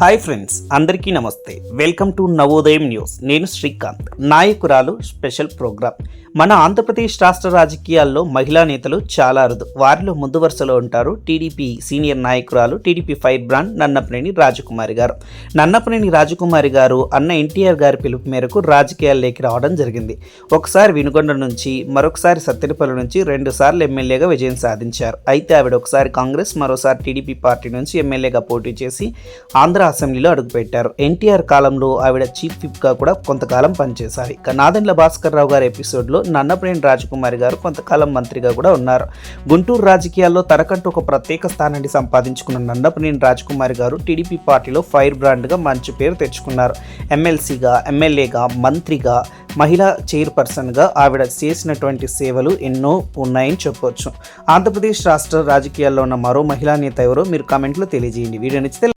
Hi friends అందరికీ నమస్తే. Welcome to Navodayam news. నేను శ్రీకాంత్. నాయకురాలు స్పెషల్ ప్రోగ్రామ్. మన ఆంధ్రప్రదేశ్ రాష్ట్ర రాజకీయాల్లో మహిళా నేతలు చాలా అరుదు. వారిలో ముందు వరుసలో ఉంటారు టీడీపీ సీనియర్ నాయకురాలు TDP fire brand Nannapaneni Rajakumari garu. Nannapaneni Rajakumari గారు అన్న ఎన్టీఆర్ గారి పిలుపు మేరకు రాజకీయాల్లోకి రావడం జరిగింది. ఒకసారి వినుగొండ నుంచి మరొకసారి సత్తెనపల్లి నుంచి రెండు సార్లు ఎమ్మెల్యేగా విజయం సాధించారు. అయితే ఆవిడ ఒకసారి కాంగ్రెస్ మరోసారి టీడీపీ పార్టీ నుంచి ఎమ్మెల్యేగా పోటీ చేసి ఆంధ్ర అసెంబ్లీలో అడుగుపెట్టారు. ఎన్టీఆర్ కాలంలో ఆవిడ చీఫ్ విప్గా కూడా కొంతకాలం పనిచేశారు ఇక నాదెండ్ల భాస్కర్ రావు గారి ఎపిసోడ్లో నన్నపనేని రాజకుమారి గారు కొంతకాలం మంత్రిగా కూడా ఉన్నారు. గుంటూరు రాజకీయాల్లో తనకంటూ ఒక ప్రత్యేక స్థానాన్ని సంపాదించుకున్న నన్నపనేని రాజకుమారి గారు టీడీపీ పార్టీలో ఫైర్ బ్రాండ్గా మంచి పేరు తెచ్చుకున్నారు. ఎమ్మెల్సీగా ఎమ్మెల్యేగా మంత్రిగా మహిళా చైర్పర్సన్గా ఆవిడ చేసినటువంటి సేవలు ఎన్నో ఉన్నాయని చెప్పొచ్చు. ఆంధ్రప్రదేశ్ రాష్ట్ర రాజకీయాల్లో ఉన్న మరో మహిళా నేత ఎవరో మీరు కామెంట్లో తెలియజేయండి. వీడియో నచ్చితే